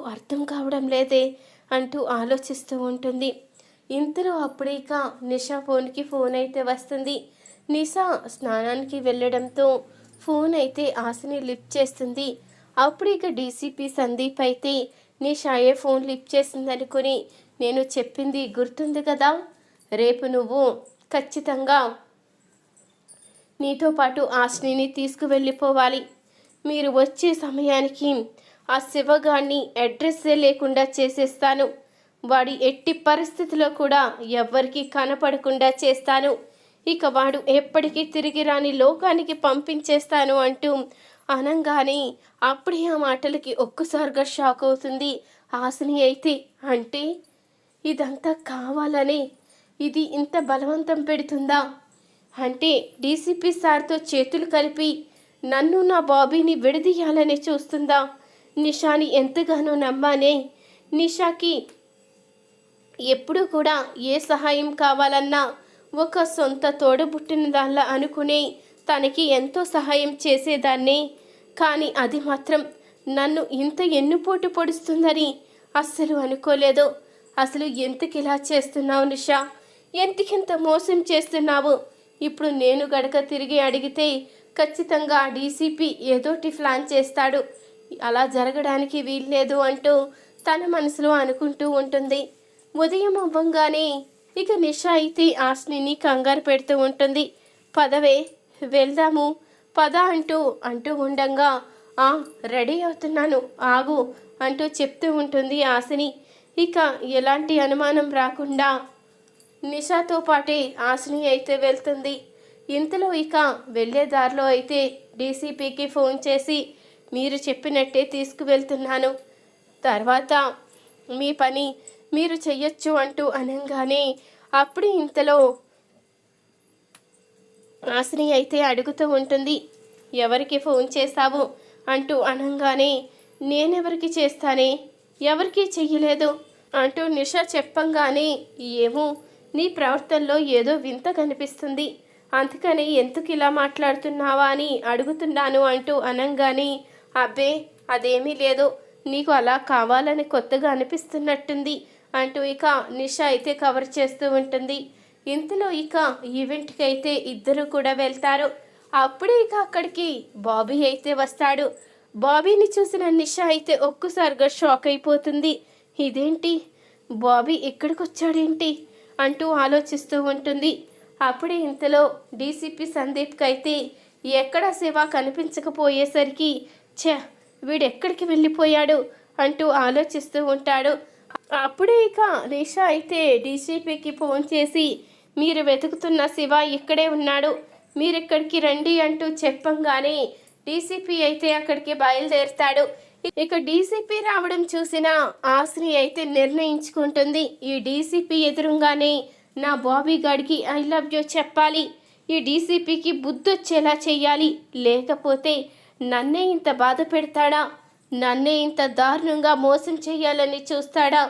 అర్థం కావడం లేదే అంటూ ఆలోచిస్తూ ఉంటుంది. ఇంతలో అప్పుడే ఇక నిషా ఫోన్కి ఫోన్ అయితే వస్తుంది. నిషా స్నానానికి వెళ్ళడంతో ఫోన్ అయితే ఆశని లిఫ్ట్ చేస్తుంది. అప్పుడు ఇక డీసీపీ సందీప్ అయితే నిషాయే ఫోన్ లిఫ్ట్ చేసిందనుకుని నేను చెప్పింది గుర్తుంది కదా? రేపు నువ్వు ఖచ్చితంగా నీతో పాటు ఆశ్నిని తీసుకువెళ్ళిపోవాలి. మీరు వచ్చే సమయానికి ఆ శివగాన్ని అడ్రస్సే లేకుండా చేసేస్తాను. వాడి ఎట్టి పరిస్థితిలో కూడా ఎవ్వరికీ కనపడకుండా చేస్తాను. ఇక వాడు ఎప్పటికీ తిరిగి రాని లోకానికి పంపించేస్తాను అంటూ అనంగానే అప్పుడే ఆ మాటలకి ఒక్కసారిగా షాక్ అవుతుంది. ఆశని అయితే అంటే ఇదంతా కావాలని? ఇది ఇంత బలవంతం పెడుతుందా? అంటే డీసీపీ సార్తో చేతులు కలిపి నన్ను నా బాబీని విడదీయాలని చూస్తుందా? నిషాని ఎంతగానో నమ్మానే నిషాకి ఎప్పుడూ కూడా ఏ సహాయం కావాలన్నా ఒక సొంత తోడబుట్టిన దానిలా అనుకుని తనకి ఎంతో సహాయం చేసేదాన్ని. కానీ అది మాత్రం నన్ను ఇంత ఎన్నుపోటు పొడుస్తుందని అస్సలు అనుకోలేదు. అసలు ఎందుకు ఇలా చేస్తున్నావు నిషా? ఎంతకింత మోసం చేస్తున్నావు? ఇప్పుడు నేను గడక తిరిగి అడిగితే ఖచ్చితంగా ఆ డీసీపీ ఏదోటి ప్లాన్ చేస్తాడు. అలా జరగడానికి వీల్లేదు అంటూ తన మనసులో అనుకుంటూ ఉంటుంది. ఉదయం అవ్వంగానే ఇక నిషా అయితే ఆశ్నిని కంగారు పెడుతూ ఉంటుంది. పదవే వెళ్దాము పద అంటూ అంటూ ఉండంగా ఆ రెడీ అవుతున్నాను ఆగు అంటూ చెప్తూ ఉంటుంది ఆశని ఇక ఎలాంటి అనుమానం రాకుండా నిషాతో పాటే ఆశని అయితే వెళ్తుంది. ఇంతలో ఇక వెళ్ళే దారిలో అయితే డీసీపీకి ఫోన్ చేసి మీరు చెప్పినట్టే తీసుకువెళ్తున్నాను. తర్వాత మీ పని మీరు చెయ్యొచ్చు అంటూ అనగానే అప్పుడు ఇంతలో ఆశని అయితే అడుగుతూ ఉంటుంది ఎవరికి ఫోన్ చేస్తావు అంటూ అనగానే నేనెవరికి చేస్తానే? ఎవరికి చెయ్యలేదు. అంటూ నిష చెప్పంగానే ఏమో నీ ప్రవర్తనలో ఏదో వింత కనిపిస్తుంది. అందుకని ఎందుకు ఇలా మాట్లాడుతున్నావా? అని అడుగుతున్నాను అంటూ అనంగానే అబ్బే అదేమీ లేదు. నీకు అలా కావాలని కొత్తగా అనిపిస్తున్నట్టుంది అంటూ ఇక నిష అయితే కవర్ చేస్తూ ఉంటుంది. ఇంతలో ఇక ఈవెంట్కి అయితే ఇద్దరు కూడా వెళ్తారు. అప్పుడే ఇక అక్కడికి బాబీ అయితే వస్తాడు. బాబీని చూసిన నిష అయితే ఒక్కసారిగా షాక్ అయిపోతుంది. ఇదేంటి? బాబీ ఇక్కడికి వచ్చాడేంటి అంటూ ఆలోచిస్తూ ఉంటుంది. అప్పుడే ఇంతలో డీసీపీ సందీప్కి అయితే ఎక్కడ శివ కనిపించకపోయేసరికి ఛ వీడెక్కడికి వెళ్ళిపోయాడు? అంటూ ఆలోచిస్తూ ఉంటాడు. అప్పుడే ఇక నిషా అయితే డీసీపీకి ఫోన్ చేసి మీరు వెతుకుతున్న శివ ఇక్కడే ఉన్నాడు. మీరు ఇక్కడికి రండి అంటూ చెప్పంగానే డీసీపీ అయితే అక్కడికి బయలుదేరుతాడు. ఇక డీసీపీ రావడం చూసిన ఆశ్రి అయితే నిర్ణయించుకుంటుంది. ఈ డీసీపీ ఎదురుగానే నా బాబీ గాడికి ఐ లవ్ యూ చెప్పాలి. ఈ డీసీపీకి బుద్ధొచ్చేలా చేయాలి లేకపోతే నన్నే ఇంత బాధ పెడతాడా? నన్నే ఇంత దారుణంగా మోసం చేయాలని చూస్తాడా?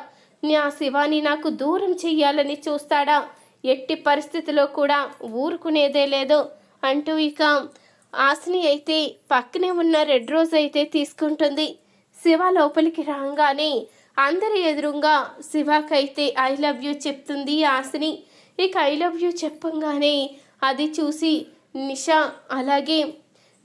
నా శివాని నాకు దూరం చెయ్యాలని చూస్తాడా? ఎట్టి పరిస్థితిలో కూడా ఊరుకునేదే లేదు. అంటూ ఇక ఆశని అయితే పక్కనే ఉన్న రెడ్ రోజ్ అయితే తీసుకుంటుంది. శివ లోపలికి రాగానే అందరి ఎదురుగా శివకైతే ఐ లవ్ యూ చెప్తుంది ఆశని ఇక ఐ లవ్ యూ చెప్పంగానే అది చూసి నిషా అలాగే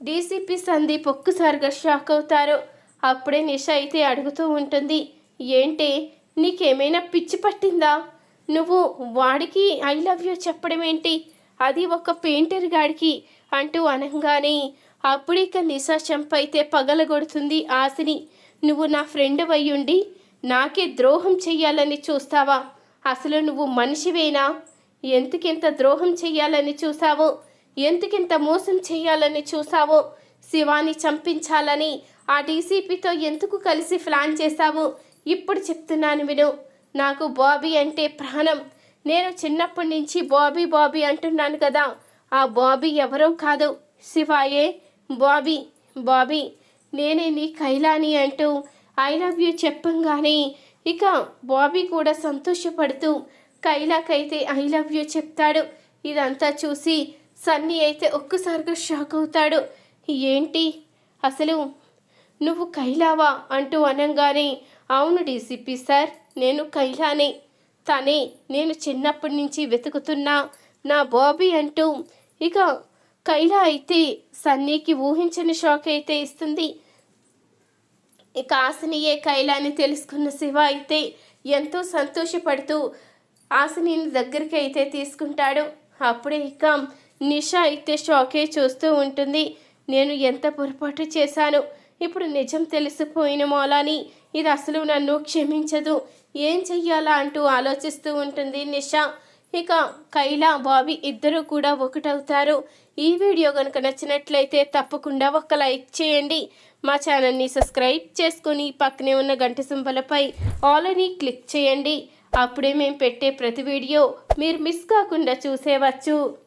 డీసీపీ సందీప్ ఒక్కసారిగా షాక్ అవుతారు. అప్పుడే నిష అయితే అడుగుతూ ఉంటుంది ఏంటి నీకేమైనా పిచ్చి పట్టిందా? నువ్వు వాడికి ఐ లవ్ యూ చెప్పడం ఏంటి? అది ఒక పెయింటర్ గాడికి అంటూ అనగానే అప్పుడు ఇక నిశా చెంప పగలగొడుతుంది ఆశని. నువ్వు నా ఫ్రెండ్ అయ్యుండి నాకే ద్రోహం చెయ్యాలని చూస్తావా? అసలు నువ్వు మనిషివేనా? ఎంతకెంత ద్రోహం చెయ్యాలని చూసావో? ఎందుకింత మోసం చేయాలని చూసావో? శివాని చంపించాలని ఆ డీసీపీతో ఎందుకు కలిసి ప్లాన్ చేశావు? ఇప్పుడు చెప్తున్నాను విను. నాకు బాబీ అంటే ప్రాణం. నేను చిన్నప్పటి నుంచి బాబీ బాబీ అంటున్నాను కదా. ఆ బాబీ ఎవరో కాదు. శివాయే బాబీ బాబీ. నేనే నీ కైలాని అంటూ ఐ లవ్ యూ చెప్పంగానే ఇక బాబీ కూడా సంతోషపడుతూ కైలాకైతే ఐ లవ్ యూ చెప్తాడు. ఇదంతా చూసి సన్నీ అయితే ఒక్కసారిగా షాక్ అవుతాడు. ఏంటి? అసలు నువ్వు కైలావా అంటూ అనగానే అవును డీసీపీ సార్ నేను కైలానే. తనే నేను చిన్నప్పటి నుంచి వెతుకుతున్నా నా బాబీ అంటూ. ఇక కైలా అయితే సన్నీకి ఊహించని షాక్ అయితే ఇస్తుంది. ఇక ఆశనియే కైలాని తెలుసుకున్న శివ అయితే ఎంతో సంతోషపడుతూ ఆసనీని దగ్గరికి అయితే తీసుకుంటాడు. అప్పుడే ఇక నిషా అయితే షాకే చూస్తూ ఉంటుంది. నేను ఎంత పొరపాటు చేశాను? ఇప్పుడు నిజం తెలిసిపోయిన మోలాని. ఇది అసలు నన్ను క్షమించదు. ఏం చెయ్యాలా అంటూ ఆలోచిస్తూ ఉంటుంది నిషా. ఇక కైలా బాబీ ఇద్దరు కూడా ఒకటవుతారు. ఈ వీడియో కనుక నచ్చినట్లయితే తప్పకుండా ఒక లైక్ చేయండి. మా ఛానల్ని సబ్స్క్రైబ్ చేసుకొని పక్కనే ఉన్న గంట సింబలపై ఆల్రెడీ క్లిక్ చేయండి. అప్పుడే మేము పెట్టే ప్రతి వీడియో మీరు మిస్ కాకుండా చూసేవచ్చు.